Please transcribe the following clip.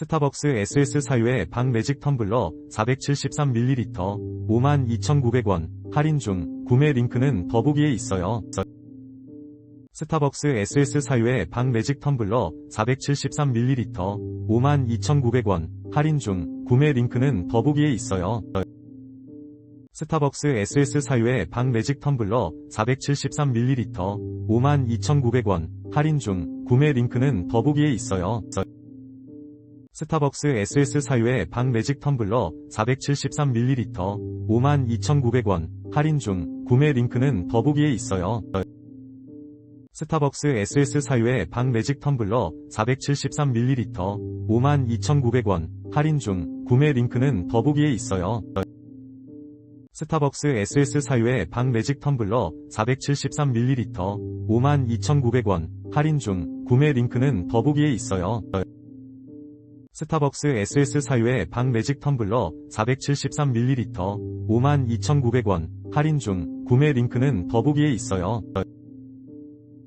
스타벅스 SS 사유의 방 매직 텀블러 473ml 52,900원 할인 중 구매 링크는 더보기에 있어요. 스타벅스 SS 사유의 방 매직 텀블러 473ml 52,900원 할인 중 구매 링크는 더보기에 있어요. 스타벅스 SS 사유의 방 매직 텀블러 473ml 52,900원 할인 중 구매 링크는 더보기에 있어요. 스타벅스 SS 사유의 방 매직 텀블러 473ml 52,900원 할인 중 구매 링크는 더보기에 있어요. 스타벅스 SS 사유의 방 매직 텀블러 473ml 52,900원 할인 중 구매 링크는 더보기에 있어요. 스타벅스 SS 사유의 방 매직 텀블러 473ml 52,900원 할인 중 구매 링크는 더보기에 있어요. 스타벅스 SS 사유의 방 매직 텀블러 473ml 52,900원 할인 중 구매 링크는 더보기에 있어요.